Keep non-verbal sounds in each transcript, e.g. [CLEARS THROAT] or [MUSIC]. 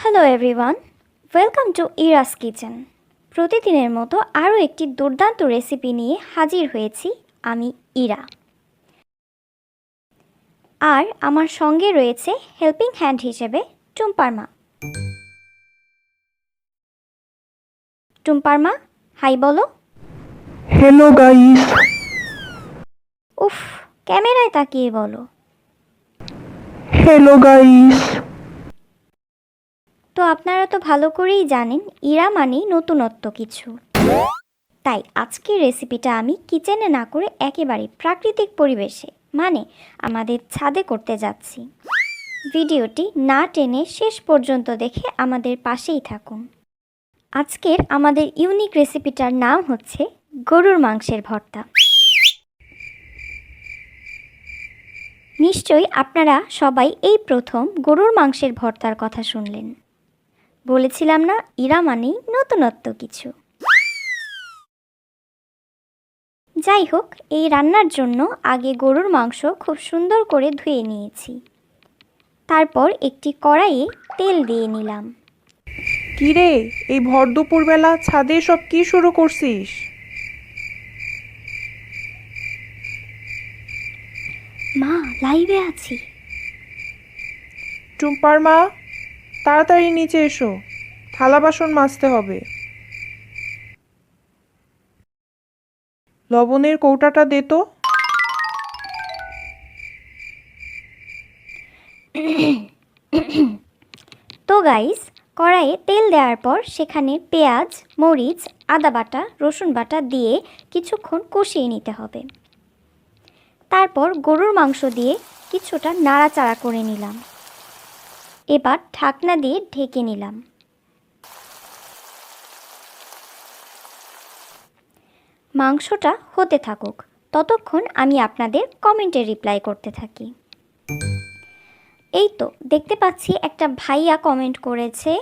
Hello everyone welcome to Ira's kitchen প্রতিদিনের মতো আরও একটি দুর্দান্ত রেসিপি নিয়ে হাজির হয়েছি আমি ইরা। আর আমার সঙ্গে রয়েছে হেল্পিং হ্যান্ড হিসেবে টুম্পার মা টুম্পার মা হাই বলো। হ্যালো গাইস উফ ক্যামেরায় তাকিয়ে বলো। হ্যালো গাইস তো আপনারা তো ভালো করেই জানেন, ইরা মানেই নতুনত্ব কিছু। তাই আজকের রেসিপিটা আমি কিচেনে না করে একেবারে প্রাকৃতিক পরিবেশে মানে আমাদের ছাদে করতে যাচ্ছি। ভিডিওটি না টেনে শেষ পর্যন্ত দেখে আমাদের পাশেই থাকুন। আজকের আমাদের ইউনিক রেসিপিটার নাম হচ্ছে গরুর মাংসের ভর্তা। নিশ্চয়ই আপনারা সবাই এই প্রথম গরুর মাংসের ভর্তার কথা শুনলেন। বলেছিলাম না ইরা মানেই নতুনত্ব কিছু। যাই হোক এই রান্নার জন্য আগে গরুর মাংস খুব সুন্দর করে ধুয়ে নিয়েছি। তারপর একটি কড়াইয়ে তেল দিয়ে নিলাম। কিরে এই ভর দুপুরবেলা ছাদে সব কি শুরু করছিস? মা লাইভে আছি। টুম্পার মা তাড়াতাড়ি নিচে এসো। থালা বাসন মাজতে হবে। লবণের কৌটাটা দে তো। তো গাইস, কড়াইয়ে তেল দেওয়ার পর সেখানে পেঁয়াজ, মরিচ, আদা বাটা, রসুন বাটা দিয়ে কিছুক্ষণ কষিয়ে নিতে হবে। তারপর গরুর মাংস দিয়ে কিছুটা নাড়াচাড়া করে নিলাম। এবার ঢাকনা দিয়ে ঢেকে নিলাম। মাংসটা হতে থাকুক। ততক্ষণ আমি আপনাদের কমেন্টে রিপ্লাই করতে থাকি। এই তো, দেখতে পাচ্ছি একটা ভাইয়া কমেন্ট করেছে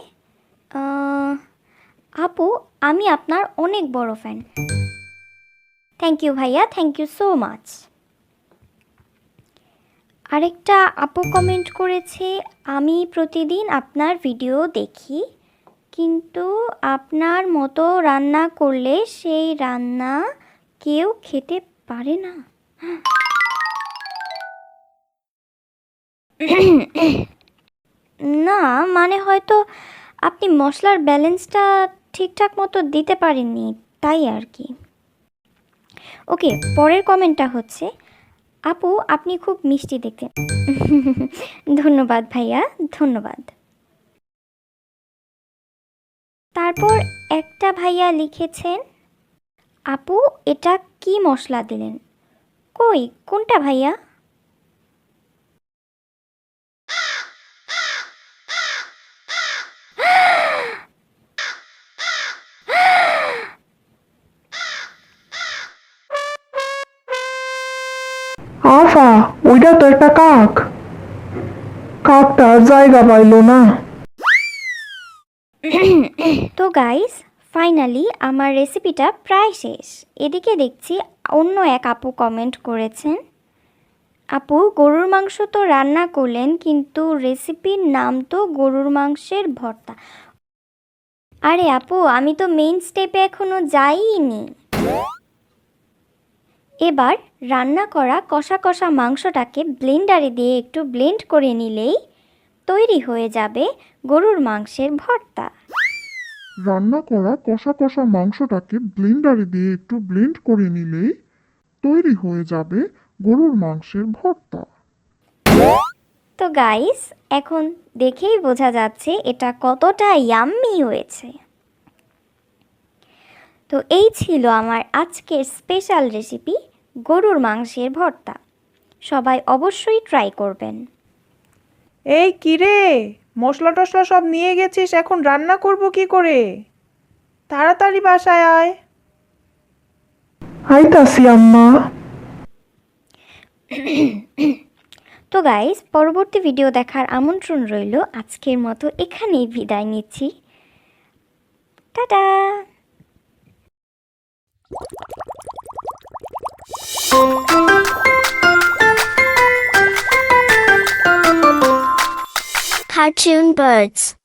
আপু, আমি আপনার অনেক বড় ফ্যান থ্যাংক ইউ ভাইয়া থ্যাংক ইউ সো মাচ আরেকটা আপু কমেন্ট করেছে, আমি প্রতিদিন আপনার ভিডিও দেখি, কিন্তু আপনার মতো রান্না করলে সেই রান্না কেউ খেতে পারে না। [CLEARS THROAT] না মানে হয়তো আপনি মশলার ব্যালেন্সটা ঠিকঠাক মতো দিতে পারেননি, তাই আর কি। ওকে পরের কমেন্টটা হচ্ছে আপু, আপনি খুব মিষ্টি দেখতেন ধন্যবাদ ভাইয়া, ধন্যবাদ। তারপর একটা ভাইয়া লিখেছেন, আপু, এটা কি মশলা দিলেন? কই, কোনটা ভাইয়া? আফা, ওইটা তো একটা কাক। কাকটা আর জায়গা পাইলো না। তো গাইস ফাইনালি আমার রেসিপিটা প্রায় শেষ। এদিকে দেখছি অন্য এক আপু কমেন্ট করেছেন। আপু, গরুর মাংস তো রান্না করলেন, কিন্তু রেসিপির নাম তো গরুর মাংসের ভর্তা। আরে আপু, আমি তো মেইন স্টেপে এখনও যাইনি। এবার রান্না করা কষা কষা মাংসটাকে ব্লেন্ডারে দিয়ে একটু ব্লেন্ড করে নিলেই তৈরি হয়ে যাবে গরুর মাংসের ভর্তা। রান্না করা কষা কষা মাংসটাকে ব্লেন্ডারে দিয়ে একটু ব্লেন্ড করে নিলেই তৈরি হয়ে যাবে গরুর মাংসের ভর্তা। তো গাইস এখন দেখেই বোঝা যাচ্ছে এটা কতটা ইয়াম্মি হয়েছে। তো এই ছিল আমার আজকের স্পেশাল রেসিপি গরুর মাংসের ভর্তা। সবাই অবশ্যই ট্রাই করবেন। এই কিরে মশলা টশলা সব নিয়ে গেছিস এখন রান্না করব কি করে? তাড়াতাড়ি বাসায় আয়। আইতাছি আম্মা। তো গাইস পরবর্তী ভিডিও দেখার আমন্ত্রণ রইল। আজকের মতো এখানেই বিদায় নিচ্ছি। টাটা! Cartoon Birds